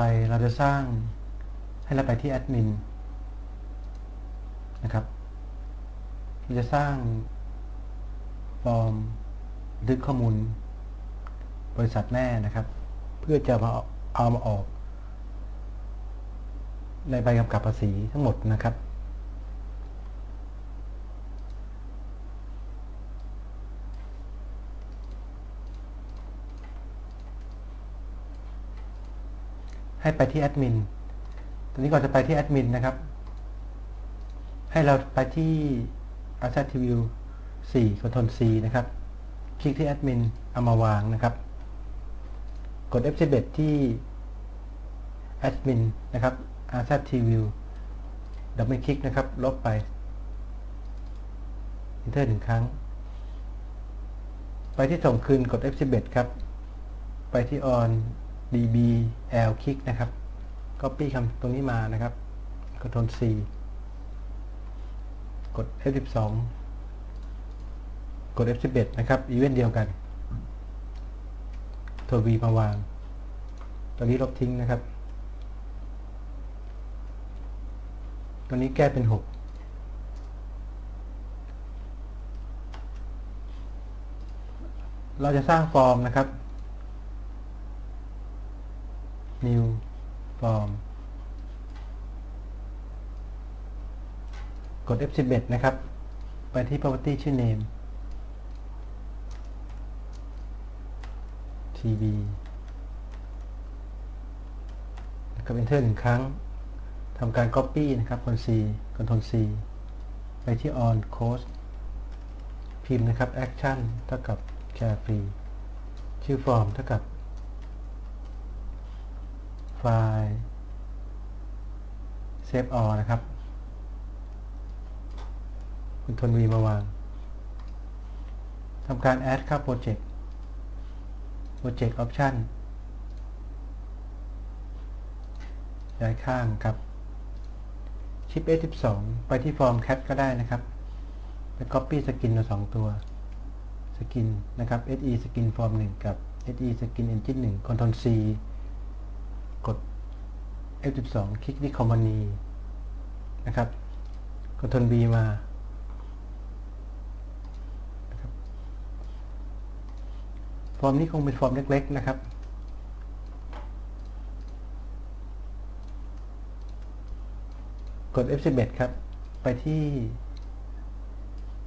ไปเราจะสร้างให้เราไปที่แอดมินนะครับเราจะสร้างฟอร์มดึกข้อมูล บริษัทแม่นะครับ เพื่อจะมาเอามาออก ในใบกำกับภาษีทั้งหมดนะครับ ให้ไปที่แอดมินตอนนี้ก่อนจะไปที่แอดมินนะครับ ให้เราไปที่ Asset View 4 Ctrl C นะครับ คลิกที่แอดมินเอามาวางนะครับ กด F11 ที่แอดมินนะครับ Asset View ดับเบิลคลิกนะครับ ลบไป Enter หนึ่งครั้ง ไปที่ส่งคืนกด F11 ครับ ไปที่ on dbl คลิกนะครับ copy คำตรงนี้มานะครับ Ctrl C กด F12 กด F11 นะครับอีเวนต์เดียวกันตัว V มาวาง ตัวนี้ลบทิ้งนะครับ ตัวนี้แก้เป็น 6เราจะสร้างฟอร์มนะครับ new form กด F11 นะครับ ไปที่ property ชื่อ name tb แล้วก็ enter หนึ่งครั้งทำการ copy นะครับ Ctrl C Ctrl C ไปที่ on course พิมพ์นะครับ action เท่ากับ carefree ชื่อฟอร์มเท่ากับ ไฟล์ save all นะครับ คุณทนวีมาวางทำการ add เข้า project project option ย้ายข้างครับชิป S12 ไปที่ฟอร์ม cat ก็ได้นะครับ ไป copy สกินมาสองตัวสกินนะครับ SE สกินฟอร์ม1กับ SE สกิน engine 1 Ctrl C กด F12 คลิกที่ Company นะครับ Ctrl B มานะครับฟอร์มนี้คงเป็นฟอร์มเล็ก ๆ นะครับ กด F11 ครับ ไปที่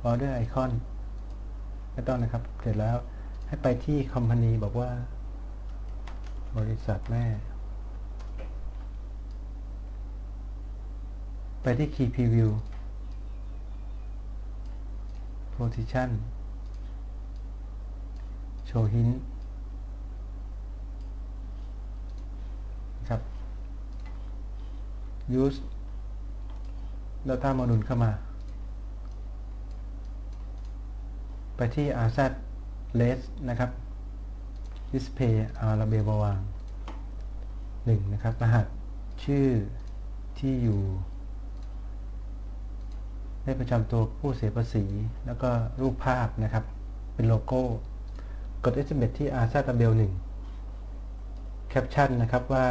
Order Icon ไม่ต้องนะครับ เสร็จแล้วให้ไปที่ Company บอกว่า บริษัทแม่ ไปที่ Key Preview Position Show Hint ครับ Use Data Module เข้ามา ไปที่ RZ Less นะครับ Display เอาระเบียบวาง 1 นะครับ รหัสชื่อที่อยู่ เลขประจำตัวผู้เสียภาษี แล้วก็รูปภาพนะครับ เป็นโลโก้ กด SMS ที่ RZ Label 1 แคปชั่นนะครับว่า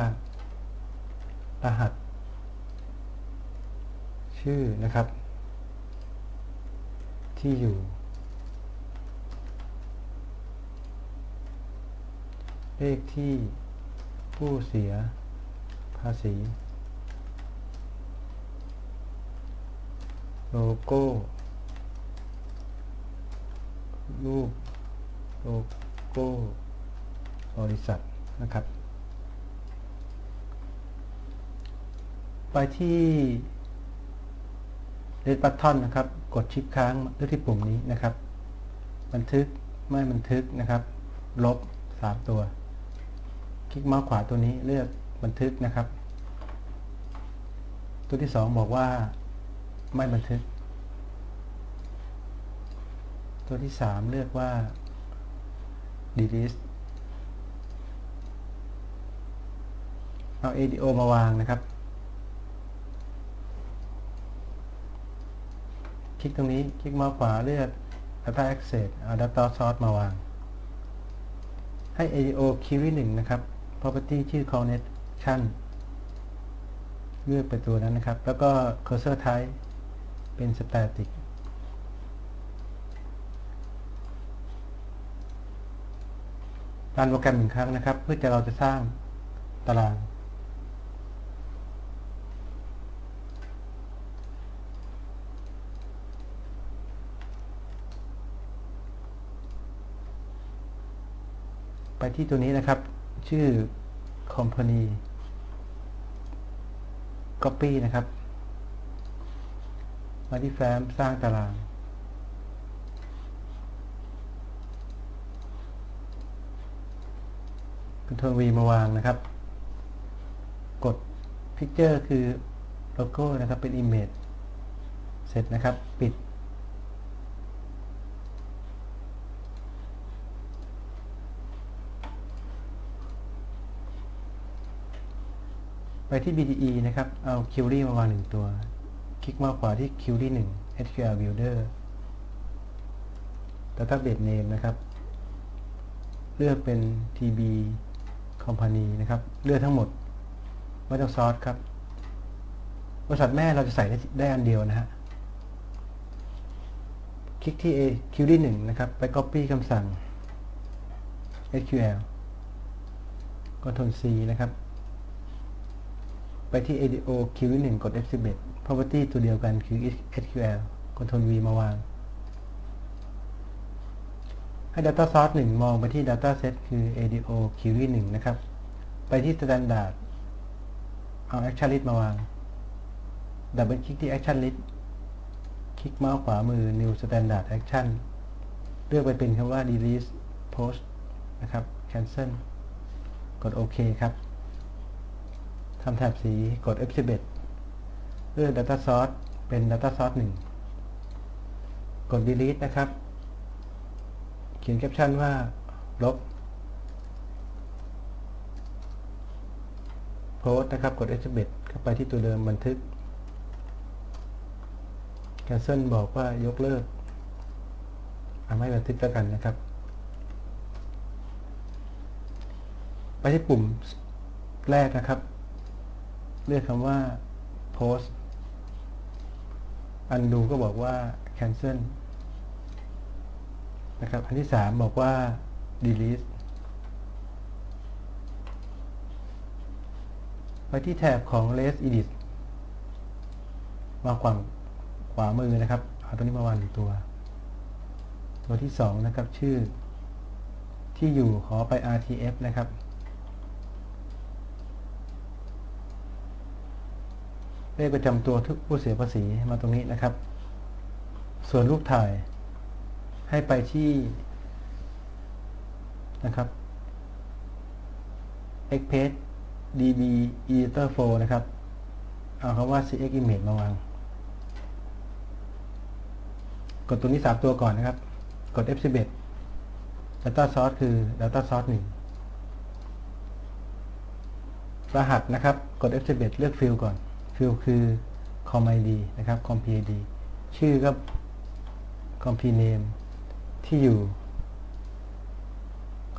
รหัส ชื่อนะครับ ที่อยู่ เลขที่ผู้เสียภาษี โลโก้ รูป โลโก้ บริษัทนะครับ ไปที่ Red Button นะครับ กดชิปค้างเลือกที่ปุ่มนี้นะครับ บันทึกไม่บันทึกนะครับ ลบ 3 ตัว คลิกเมาส์ขวาตัวนี้เลือกบันทึกนะครับ ตัวที่ 2 บอกว่า ไม่บันทึก ตัวที่ 3 เลือกว่า delete เอา ADO มาวางนะครับ คลิกตรงนี้ คลิกมาขวาเลือก Data Access เอา Data Source มาวาง ให้ ADO Query 1นะครับ Property ชื่อ Connect action เลือกไปตัวนั้นนะครับ แล้วก็ cursor type เป็น static รันโปรแกรมหนึ่งครั้งนะครับ เพื่อจะเราจะสร้างตาราง ไปที่ตัวนี้นะครับ ชื่อ company copy นะครับ มาที่แฟ้มสร้างตาราง Ctrl V มาวางนะครับ กด Picture คือโลโก้นะครับ เป็น Image เสร็จนะครับ ปิด ไปที่ BDE นะครับ เอา Query มาวางหนึ่งตัว คลิกมาขวาที่ Query 1 SQL Builder Database Name นะครับ เลือกเป็น TB Company นะครับ เลือกทั้งหมดไม่ต้องซอสครับ บริษัทแม่เราจะใส่ได้ได้อันเดียวนะฮะ คลิกที่ A Query 1 นะครับ ไป Copy คำสั่ง SQL Ctrl C นะครับ ไปที่ ADO Query 1กด F11 Property ตัวเดียวกันคือ SQL Ctrl V มาวาง ให้ Data Source 1 มองไปที่ Data Set คือ ADO Query 1นะครับ ไปที่ Standard เอา Action List มาวาง ดับเบิลคลิกที่ Action List คลิกเมาส์ขวามือ New Standard Action เลือกไปเป็นคำว่า Delete Post นะครับ Cancel กดโอเคครับ ทำแถบสีกด F11 เลือก Data Source เป็น Data Source 1 กด Delete นะครับ เขียนแคปชั่นว่า ลบโพสนะครับ กด F11 เข้าไปที่ตัวเดิมบันทึก Cancel บอกว่ายกเลิกเอาไม่บันทึกแล้วกันนะครับ ไปที่ปุ่มแรกนะครับ เลือกคำว่า post undo ก็บอกว่า cancel นะครับ อันที่ 3 บอกว่า delete ไปที่แถบของ less edit มาขวางขวามือนะครับเอาตัวนี้มาวางหนึ่งตัว ตัวที่ 2 นะครับ ชื่อที่อยู่ขอไป RTF นะครับ เลขประจำตัวทุกผู้เสียภาษีมาตรงนี้นะครับ ส่วนรูปถ่ายให้ไปที่นะครับ xpage DB Editor 4นะครับ เอาคำว่า CX Image มาวาง กดตัวนี้ 3 ตัวก่อนนะครับ กด F11 Data Source คือ Data Source 1 รหัสนะครับ กด F11 เลือก Field ก่อน Field คือ com id นะครับ com pid ชื่อก็ com p name ที่อยู่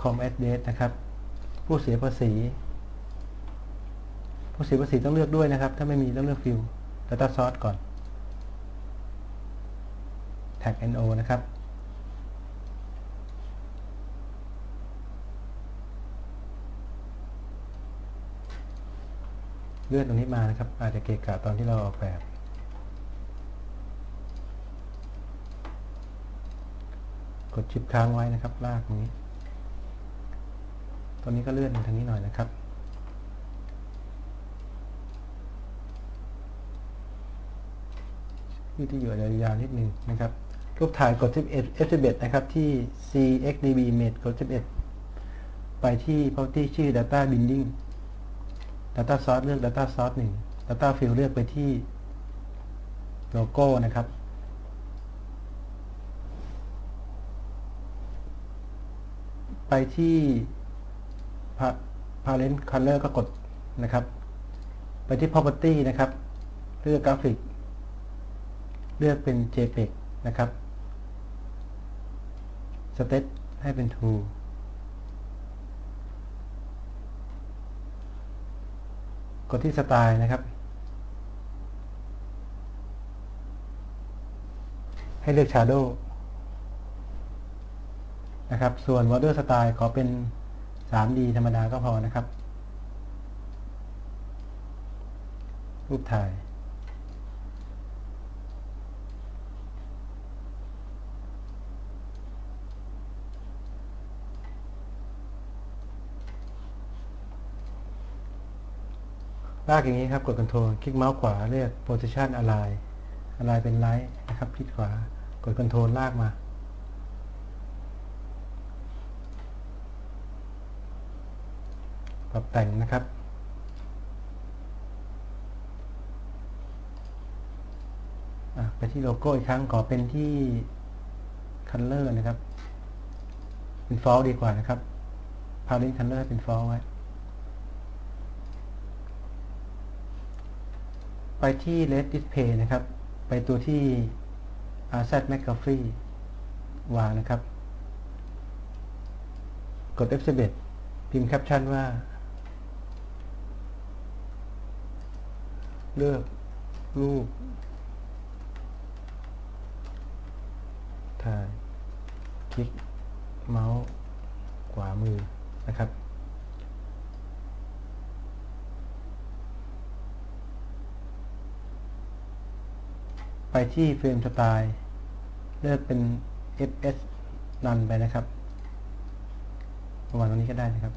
com address นะครับ ผู้เสียภาษี ผู้เสียภาษีต้องเลือกด้วยนะครับ ถ้าไม่มีต้องเลือก Field Data Source ก่อน tag no นะครับ เลื่อนตรงนี้มานะครับ อาจจะเกะกะตอนที่เราออกแบบ กดชิปค้างไว้นะครับ ลากตรงนี้ ตอนนี้ก็เลื่อนมาทางนี้หน่อยนะครับที่ที่อยู่ยาวๆนิดนึงนะครับ รูปถ่ายกด 11 F11 นะครับ ที่ CXDB Image กด 11 ไปที่ property ชื่อ data binding Data Source เลือก Data Source 1 Data Field เลือกไปที่โลโก้นะครับ ไปที่ Parent Color ก็กดนะครับ ไปที่ Property นะครับ เลือกกราฟิก เลือกเป็น JPEG นะครับ State ให้เป็น True กดที่สไตล์นะครับ ให้เลือก Shadow นะครับ ส่วน Border Style ขอเป็น 3D ธรรมดาก็พอนะครับ รูปถ่าย ลากอย่างนี้ครับกด Ctrl คลิกเมาส์ขวาเลือก Position Align Align เป็น Right นะครับ คลิกขวากด Ctrl ลากมา ปรับแต่งนะครับไปที่โลโก้อีกครั้งขอเป็นที่ Color นะครับ เป็น Font ดีกว่านะครับ Parent Color เป็น Font ไว้ ไปที่ Red Display นะครับ ไปตัวที่ RZ McAfee วางนะครับ กด F11 พิมพ์แคปชั่นว่า เลือกรูปถ่ายคลิกเมาส์ขวามือนะครับ ไปที่เฟรมสไตล์เลือกเป็น fs นันไปนะครับ ประมาณตรงนี้ก็ได้นะครับ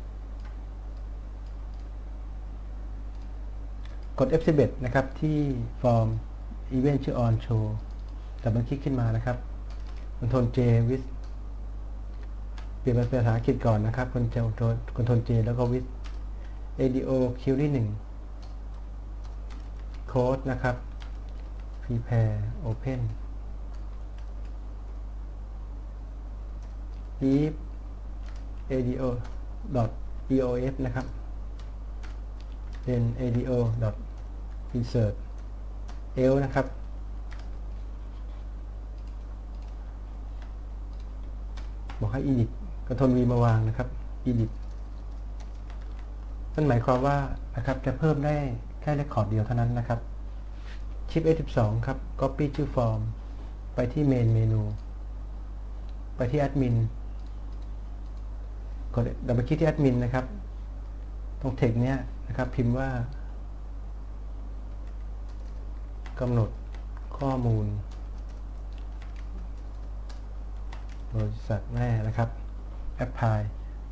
กด F11 นะครับที่ฟอร์ม Event ชื่อ on show แต่มันคลิกขึ้นมานะครับ Ctrl J with เปลี่ยนเป็นภาษาอังกฤษก่อนนะครับ Ctrl Ctrl J แล้วก็ with ADO Query 1 Code นะครับ prepare open if ado dot eof นะครับเป็น ado dot insert l นะครับ บอกให้ edit กระทน v มาวางนะครับ edit นั่นหมายความว่านะครับจะเพิ่มได้แค่เรคคอร์ดเดียวเท่านั้นนะครับ ชิป A12 ครับ Copy ชื่อฟอร์ม ไปที่ Main เมนู ไปที่ Admin กดดับเบิลคลิกที่ Admin นนะครับ ตรง text เนี้ยนะครับ พิมพ์ว่ากำหนดข้อมูล บริษัทแม่นะครับ Apply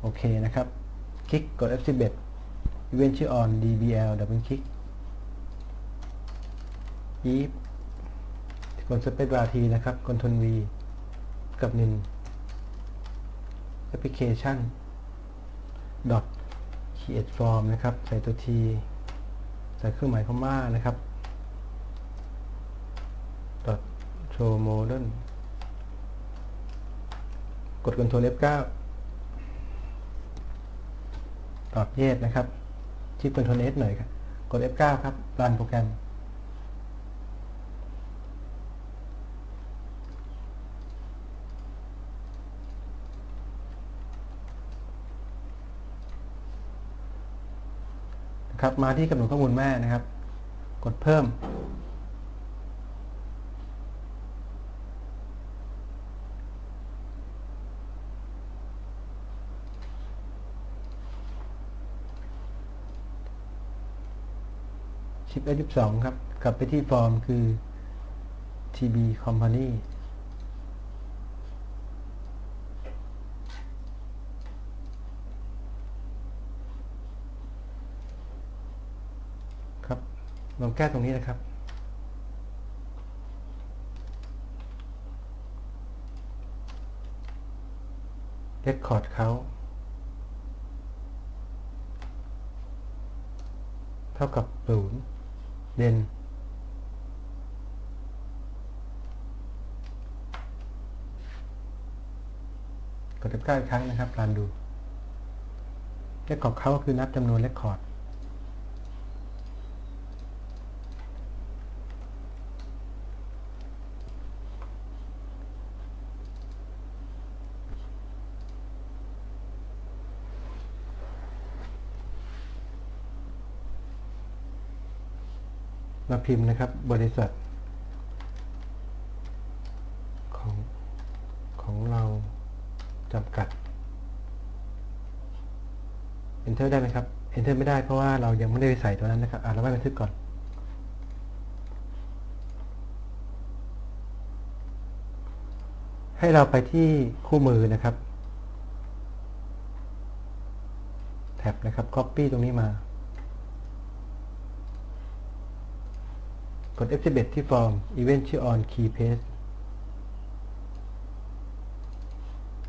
โอเคนะครับ คลิกกด F11 Event ชื่อ on DBL ดับเบิลคลิก if กด space bar ทีนะครับ Ctrl V กับ nin application dot create form นะครับ ใส่ตัว T ใส่เครื่องหมายคอมมานะครับ dot show model กด Ctrl F9 ตอบเยสนะครับชิป Ctrl S หน่อยครับ กด F9 ครับ รันโปรแกรม ครับมาที่กำหนดข้อมูลแม่นะครับ กดเพิ่ม ชิป F12 ครับ กลับไปที่ฟอร์มคือ TB Company ครับ ลองแก้ตรงนี้นะครับ เรคคอร์ดเขาเท่ากับศูนย์เด่นกด F9 อีกครั้งนะครับรันดูเรคคอร์ดเขาก็คือนับจำนวนเรคคอร์ด มาพิมพ์นะครับ บริษัท ของของเราจำกัด Enter ได้ไหมครับ Enter ไม่ได้เพราะว่าเรายังไม่ได้ไปใส่ตัวนั้นนะครับอ่าเราไม่บันทึกก่อนให้เราไปที่คู่มือนะครับ แท็บนะครับ Copy ตรงนี้มา ด F11 ที่ฟอร์ม Event ชื่อ on key paste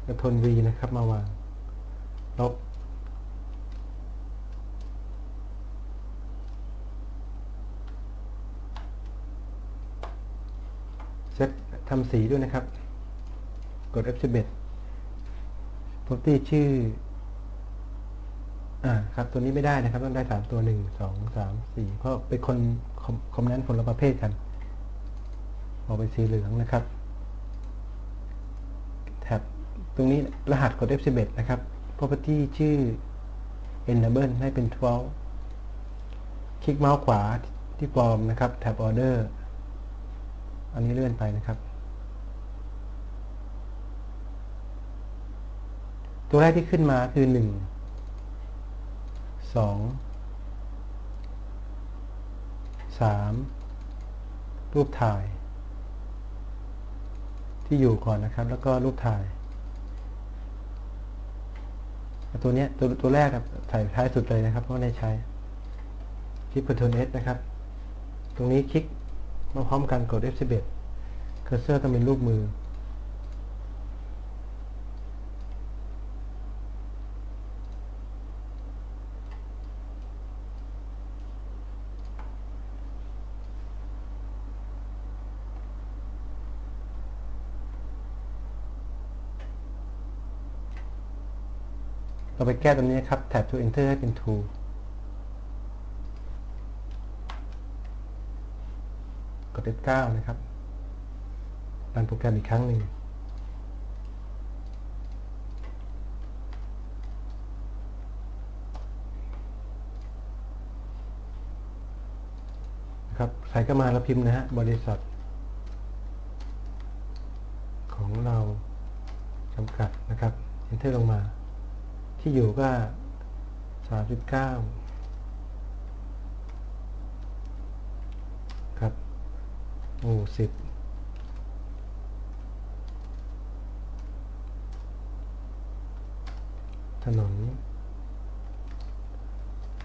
กระทน V นะครับมาวาง ลบ เซตทำสีด้วยนะครับ กด F11 property ชื่อ อ่าครับตัวนี้ไม่ได้นะครับ ต้องได้3ตัว1 2 3 4เพราะเป็นคนคอมนั้นคนละประเภทกันออกเป็นสีเหลืองนะครับแท็บตรงนี้รหัสกด F11 นะครับ property ชื่อ enable ให้เป็น 12 คลิกเมาส์ขวาที่ฟอร์มนะครับแท็บ order อันนี้เลื่อนไปนะครับ ตัวแรกที่ขึ้นมาคือหนึ่ง สองสามรูปถ่าย ที่อยู่ก่อนนะครับ แล้วก็รูปถ่าย ตัวนี้ตัวตัวแรกครับใส่ท้ายสุดเลยนะครับ เพราะไม่ได้ใช้คลิก Ctrl S นะครับ ตรงนี้คลิกมาพร้อมกันกด F11 เคอร์เซอร์ต้องเป็นรูปมือ เราไปแก้ตรงนี้ครับแท็บ to enter ให้เป็น to กด F9 นะครับรันโปรแกรมอีกครั้งหนึ่งนะครับใส่เข้ามาแล้วพิมพ์นะฮะ บริษัท ของเราจำกัดนะครับ enter ลงมา ที่อยู่ก็39ครับหมู่สิบถนน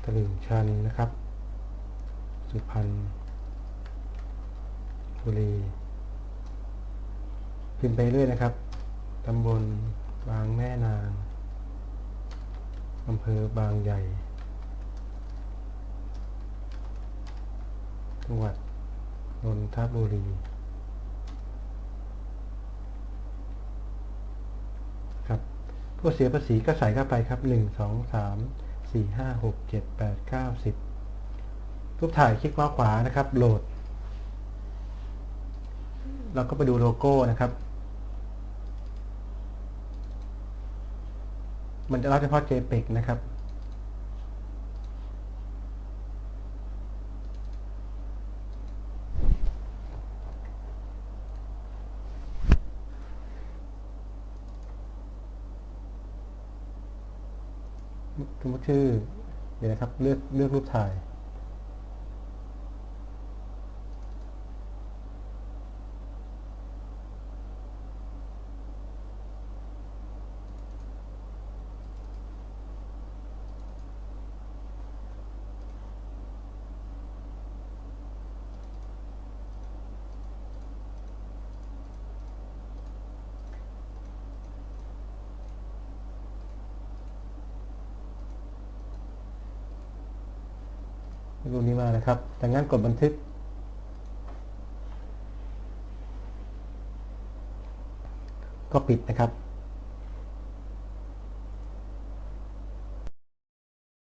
ตลิ่งชันนะครับ สุพรรณบุรีพิมพ์ไปเรื่อยนะครับ ตำบลบางแม่นาง อำเภอบางใหญ่ จังหวัดนนทบุรี ครับ ผู้เสียภาษีก็ใส่เข้าไปครับหนึ่งสองสามสี่ห้าหกเจ็ดแปดเก้าสิบรูปถ่ายคลิกขวาขวานะครับ โหลด เราก็ไปดูโลโก้นะครับ มันจะรับเฉพาะ JPEG นะครับ สมมติชื่อ เดี๋ยวนะครับ เลือกเลือกรูปถ่าย รูปนี้มานะครับจากนั้นกดบันทึก ก็ปิดนะครับ